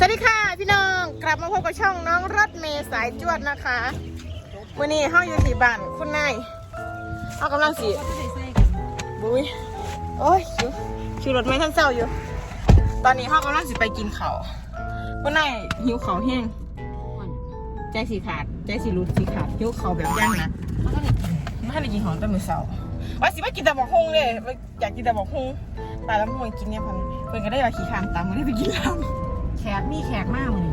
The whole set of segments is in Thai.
สวัสดีค่ะพี่น้องกลับมาพบกับช่องน้องรถเมย์สายจวดนะคะวันนี้เฮาอยู่ที่บ้านคุณนายเฮากำลังสิบุ้ยโอ้ยชิวชิวรถเมย์ท่านเศร้าอยู่ ตอนนี้เฮากำลังสิไปกินเขาคุณนายหิวเขาแห้งใจสีขาดใจสีรุดสีขาดหิวเขาแบบย่างนะไม่ให้ได้กินของตั้งแต่เช้าว่าสิไม่กินแต่บอกฮงเลยอยากกินแต่บอกฮงตายแล้วมันกินเนี่ยพันเพิ่นก็ได้ว่าขี้ขามตามมันได้ไปกินลำ แขกมีแขกมากเลย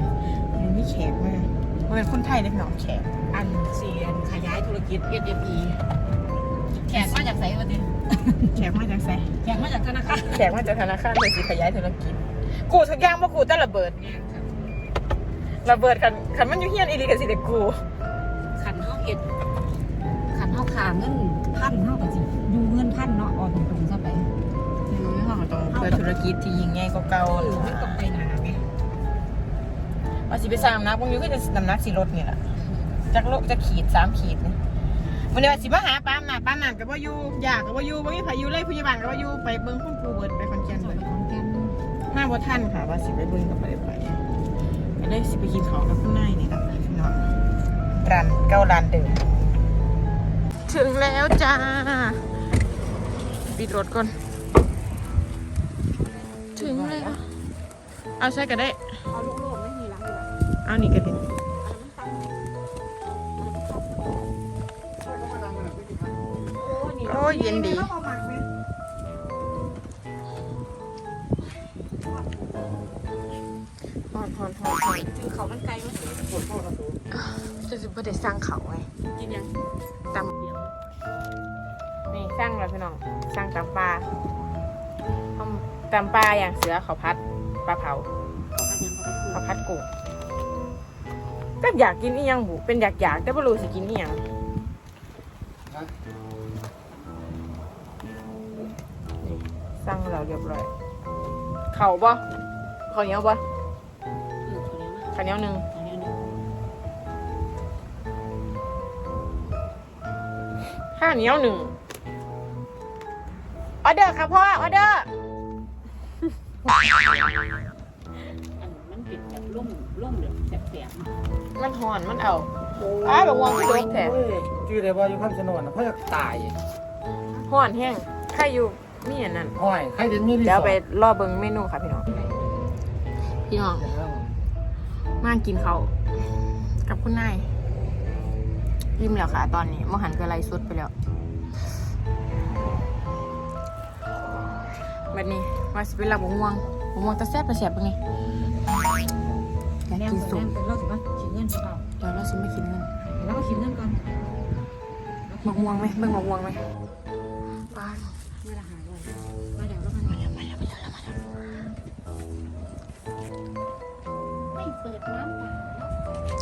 มันไม่แขกมากมันเป็นคนไทยเล็กหน่อยแขกอันเสียนขยายธุรกิจ SME แขกมาจากไสวันนี้แขกมาจากไสแขกมาจากธนาคารแขกมาจากธนาคารเพื่อสิขยายธุรกิจ กูทุกอย่างว่ากูแต่ระเบิดระเบิดคันคันมันอยู่เฮียนอีหลีกันสิเด็กกูขันเฮาเอ็ดขันเฮาขาเงินพันเฮาก็สิอยู่เงินพันเนาะเออกตรงๆซะไปคือห้องต้องเพื่อธุรกิจที่ยิ่งใหญ่กว่าเก่าเออมันต้องไปหนาไง ว่าสิไปสร้างน้ำนักพวกนี้ก็จะน้ำหนักสิลดนี่แหละจากโลจะขีดสามขีดนี่วันนี้ว่าสิมาหาป้ามนาป้ามนานกับว่าอยู่อยากกับว่าอยู่ว่ามีพายุเลยพยาบาลกับว่าอยู่ไปเบิ้งคุณครูเบิร์ดไปคอนแกนสเลวยยของแกนมาบ่ท่านค่ะว่าสิไปเบิ่งกับไปไปไปได้สิไปกินของกับคุณนายนี่แหละพี่น้องร้านเก้าร้านเดิมถึงแล้วจ้าปิดรถก่อน ถึงแล้ว เอาใช้ก็ได้ เอานี่ก็ได้โอ้ยเย็นดีฮอนฮอนฮอนฮอนถึงเขามันไกลมั้ยจะสิบ่ได้สร้างเขาไงกินยังตำนี่สร้างแล้วพี่น้องสร้างตำปลาทำตำปลาอย่างเสือเขาพัดปลาเผาเขาพันยังเขาพันเขาพัดกุ้ง ก็อยากกินอีหยังบุเป็นอยากอยากแต่ไม่รู้สิกินอีหยังนี่สร้างแล้วเรียบร้อยเข่าบ่ข้าวเหนียวบ่เออเขาเนี้ยนะข้าวเหนียวหนึ่งเขาเนี้ยนะข้าวเหนียวหนึ่งออเดอร์ครับพ่อออเดอร์ อันมันเป็นแบบร่ม ร่มเดือดแสบๆเนาะมันหอนมันเอาอ้าวแบบวางที่โดนแท้ชื่อเลยว่าอยู่คำชะโนดนะเพราะจะตายหอนแห้งใครอยู่มีอันนั้นห้อยใครเดินมีรีสเดี๋ยวอร์ทไปรอเบิ้งเมนูค่ะพี่น้อง พี่น้อง มากินเขาวกับคุณนายยิ้มแล้วค่ะ ตอนนี้มหันก็ไล่สุดไปแล้วแบบนี้มาสิเป็นหลับบม่วงบม่วงตะแซ่บตะแซ่บเป็นไง อยากแนมกินสุกแนมก่อนเราสิว่าคิดเงินเปล่าเดี๋ยวเราสิไม่กินเงินเดี๋ยวเราคิดเงินก่อนมะม่วงไหมเบิ่งมะม่วงไหมป้าไม่ละหาเลยมาเดี๋ยวเรามาเดี๋ยวมาเดี๋ยวมาเดี๋ยวมาเดี๋ยวไม่เปิดน้ำเปล่า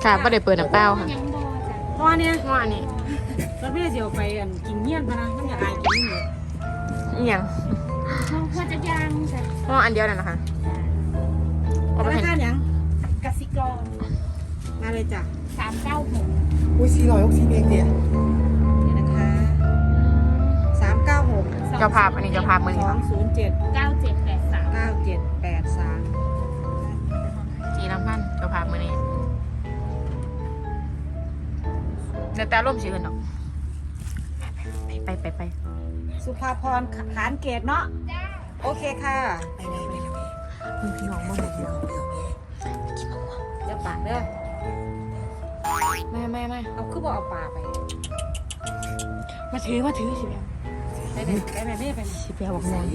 ค่ะไม่ได้เปิดน้ำเปล่าค่ะยังบ่จ้ะเพราะว่าเนี่ยว่านี่รถไม่ได้เสียวไปอันกินเงี้ยนพะนะมันอยากอายกินนี่อีหยังเขาควรจะยางจ้ะว่าอันเดียวนั่นนะคะเอาไปนาให้ารยัง กสิกรมาเลยจ้ะสามเก้าหกอุ้ยสี่ร้อยหกสิบเองเดียเดี๋ยวนะคะสามเก้าหกเจ้าภาพอันนี้เจ้าภาพมือสนี้องค่ะศูนย์เจ็ดเก้าเจ็ดแปดสามเก้าเจ็ดแปดสามจีน้ำพันเจ้าภาพมือนี้เดี๋ยวตาล่มสีอื่นหรอกไปไปไปสุภาพรขานเกตเนาะโอเคค่ะมึงพี่น้องมึงเดียว เดี๋ยวปากเด้อไม่ไม่ไม่เอาคือบอกเอาปลาไปมาถือมาถือสิเบียไปไหนไปไหนไม่ไปไหนสิเบียบอกมอง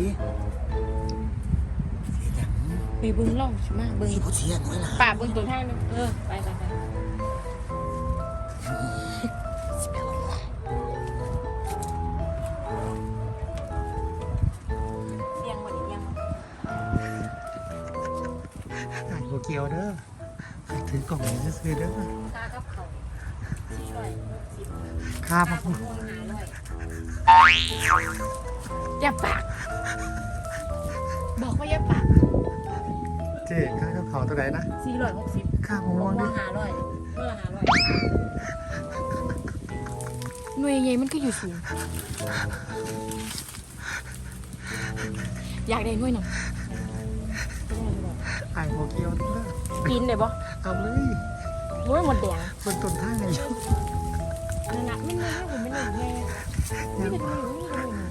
ไปเบิ้งล่องใช่ไหมเบิ้งที่ผู้เชี่ยน้อยละป่าเบิ้งตัวทางนึงเออไปไปไปเสียงวันนี้ยังอ่านโบเกียวเด้อ ถือกล่องนี้ซื้อเด้อตากับเขาสี่ร้อยหกสิบค่าตามากับม่วงหาร้อยอย่าปากบอกว่าอย่าปากเจ๊ค่ากับเขาตัวไหนนะสี่ร้อยหกสิบค่ามะม่ม่ววงงด้วยหาร้อยเมื่อละหาร้อยหน่วยใหญ่มันก็อยู่สูงอยากได้หน่วยหนึ่งอถ่ายโบเกียวเด้อปีนได้บ่ เอาเลยโอ้ยหมดแดงบนต้นท่าไงอยู่นั่นน่ะมันไม่ได้ผมไม่ได้แม่ไม่ได้ดูนี่ดูนี่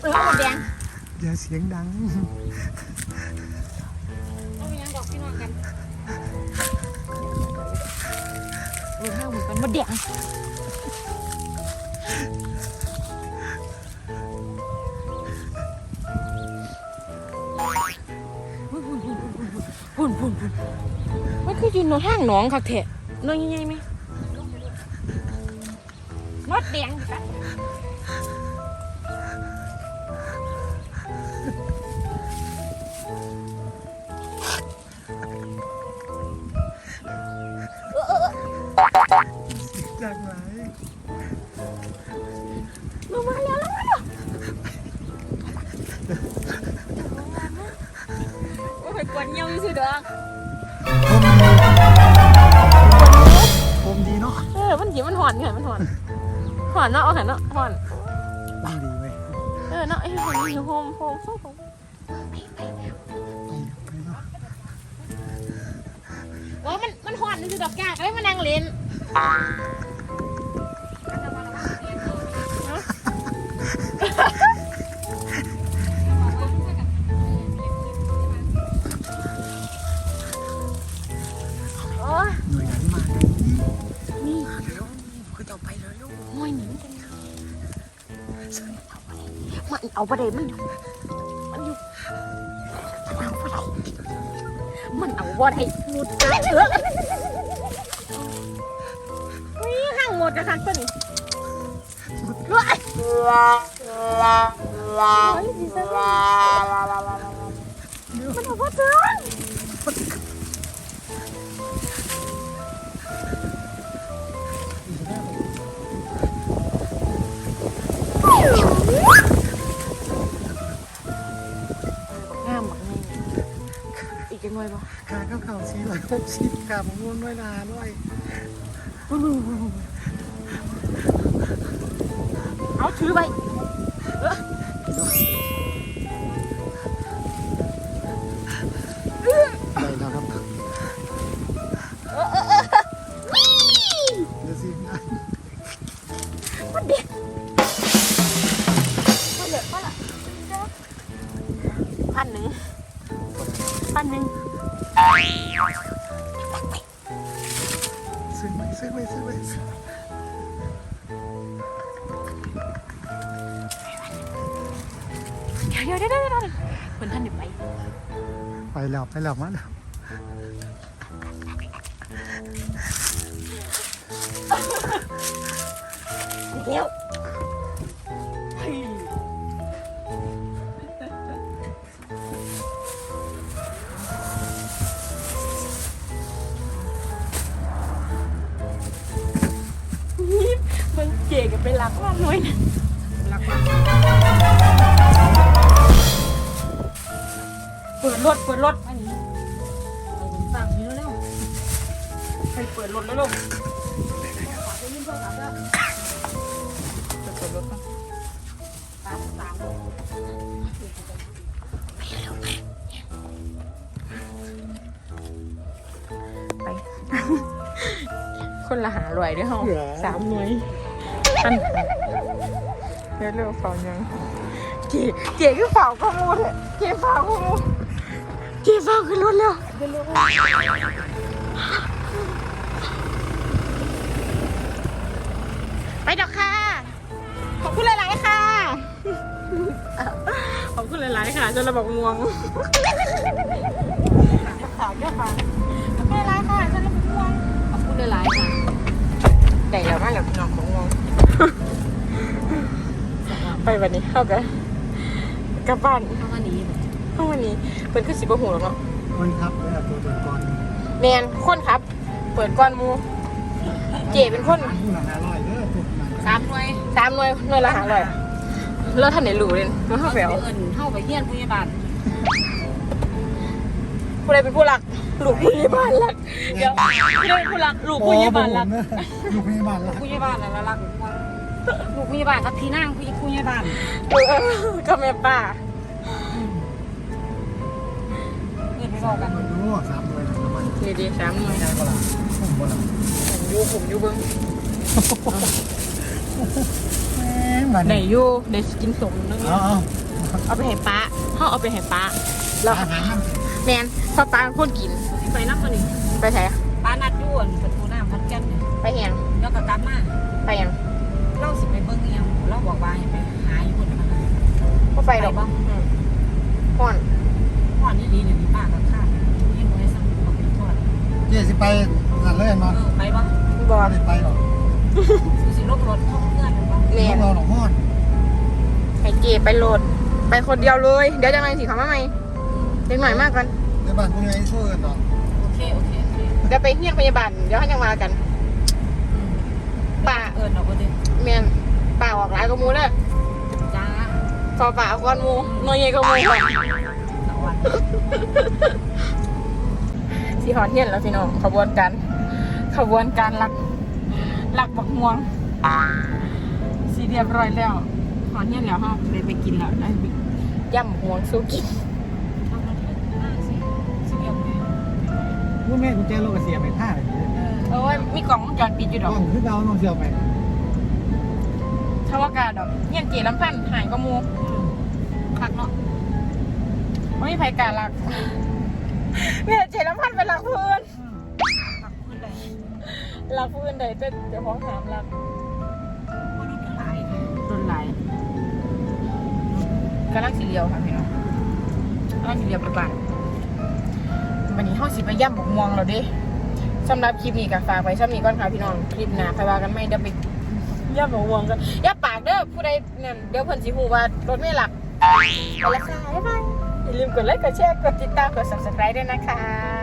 เออหมดแดงอย่าเสียงดังต้องมียังดอกพี่น้องกันเออห้าหมื่นกันหมดแดง มันคืออยู่ในห้างหนองคักแท้น้อยใหญ่ๆไหมมดแดงจากไหนมามาแล้วลงมาแล้วโอ้ยกวนเงี้ยวอยู่สิเด้อผม อมันหิวมันหอนค่ะมันหอนหอนเนาะเอาหันเนาะหอนผมดีเว้ยเออเนาะไอ้หอนอยู่โฮมโฮมโฮมไปไปเนาะว่ามันมันหอนนี่คือดอกแก้วไอ้มันนางเล่น เอาประเด็นมันอยู่มันอยู่มันเอาประเด็นมันเอาประเด็นหมดเลยเออนี่ห่างหมดนะคะตัวนี้ว้ายโอ้ยดีจังมันเอาประเด็นง อยปะขาเข้าเข่าสี่ร้อยหกสิบขาผม้วงด้วยนาด้วยเอาถือไป ดี๋ยวเดี๋ยวเดี๋ยวเดี๋ยวเพิ่นท่านเดี๋ยวไปไปแล้วไปแล้วมาแล้วเดี๋ยวมึงเก๋กับไปรักว่าน้อยนะรักว่า ปิดรถเปิดรถอันนี้ไปถึงฝั่งนี้แล้วไปเปิดรถแล้วลูกจะยื่นโทรศัพท์แล้วไปเปิดรถก่อนตามตามไปคนละหาลอยด้วยห้องสามหน่วยอันเร็วเร็วๆเฝ้ายังเก๋เก๋คือเฝ้าข้อมูลเลยเก๋เฝ้าข้อมูล เก๋เฝ้าขึ้นรถเร็วไปดอกค่ะ ขอบคุณหลาย ๆ ค่ะ ขอบคุณหลาย ๆ ค่ะจนเราบอกงวงขาวเจ้าค่ะขอบคุณหลาย ๆ ค่ะจนเราบอกงวง ขอบคุณหลาย ๆ ค่ะได้แล้วมาแล้วพี่น้องของงงไปวันนี้เข้ากันกลับบ้านเข้ามานี้ เข้าวันนี้เปิดขึ้นสิบหูแล้วเนาะคนครับเวลาตัวตัวก่อนแมนคนครับ เปิดก้อนหมูเก๋เป็นคนผู้หลังอร่อยเด้อตัวมันสามหน่วยสามหน่วยหน่วยละหาร้อยแล้วท่านไหนรู้เลยมาเข้าไปเอาเอิญเข้าไปเยี่ยนผู้ใหญ่บ้านผู้ใดเป็นผู้รักลูกผู้ใหญ่บ้านรักเดี๋ยวผู้ใดเป็นผู้รักลูกผู้ใหญ่บ้านรักอยู่พยาบาลละผู้ใหญ่บ้านน่ะละรักว่าลูกมีบ้านกับพี่นางพี่คุยบ้านเออก็แม่ป้า เงินไปบอกกันดูสามเลยน้ำมันดีดีสามหน่วยใช่ปะล่ะผมปะล่ะผมยู่ผมยู่เบิ้งแม่ไหนยู่เดี๋ยวกินสมนึงเอาเอาไปให้ป้าเขาเอาไปให้ป้าแล้วอาแมนพอป้าคนกิน ไปนับคนนี้ไปไหนป้านัดอยวนประตูน้ำพันแก่นไปแหงแล้วก็กลับมาไปยังเล่าสิไปเบิ้งเอียงเราบอกว่าให้ไปหาอยู่คนนั้นก็ไปดอกบ้างอืมห่อน อนี่ดีเนี่ยมีป้ากับข้าเห็นไว้สั่งของพี่ทอดำเจ๊สิไปนั่นเลยเอมาอไปบ้างบอไม่ลได้ไปหรอกสิสิลบรถท่องเพื่อนหรือบ้างแมพวนกเราหลงฮอดให้เกไปโหลด ไปคนเดียวเลย เดี๋ยวจังไรสิเขามาไหมเด็กหน่อยมากกันในบ้านคุณยายช่วยกันหรอกโอเคโอเคโอเคเดี๋ยวไปเฮียกพยาบาลเดี๋ยวให้ยังมากันป้าเอิญเราก็จะแมนป่าออกหลายกว่าหมูเลยจ้าพอป่าเอาก้อนหมูหน่วยใหญ่กว่าหมูก่อนส วัสดีสีหอนเทียนแล้วพี่น้องขบวนการขบวนการลักลักบักม่วงสีเรียบร้อยแล้วหอนเทียนแล้วฮะเลยไปกินแล้วได้ไปย่ำบักม่วงสู้กินเอามาที่หน้าสิสิเดียวไงลูกแม่กุญแจรถกระเสียไปท่าเลยเออเอ้ยมีกล่องวงจรปิดอยู่ดต้ออกงคือเราต้องเสียวไปทวากาดอกเงี้ยนเจลำพันธ์หายกว่าหมูคักเนาะ ไม่มีไผการลักเนี่ยเจลำพันธ์เป็นลักเพื่อนคักขึ้นเลยลักเพื่อนใดแต่เดี๋ยวของถามลักมันเป็นหลายโดนไหลายกำลังสีเลียวค่ะพี่น้องกำลังสีเลียวไปบ้านวันนี้ห้องสิไปย่ำบกม่วงเราเด้สำหรับคลิปนี้ก็ฝากไว้ช่ำนี้ก่อนค่ะพี่น้องคลิปหน้าใครว่ากันไม่เดี๋ยวไปย่ำบกม่วงกันอย่าปากเด้อผู้ใดนั่นเดี๋ยวเพิ่นสิฮู้ว่ารถไม่หลักไปและค่ะบ๊ายบาย อย่าลืมกดไลค์กดแชร์กดติดตามกด subscribe ด้วยนะคะ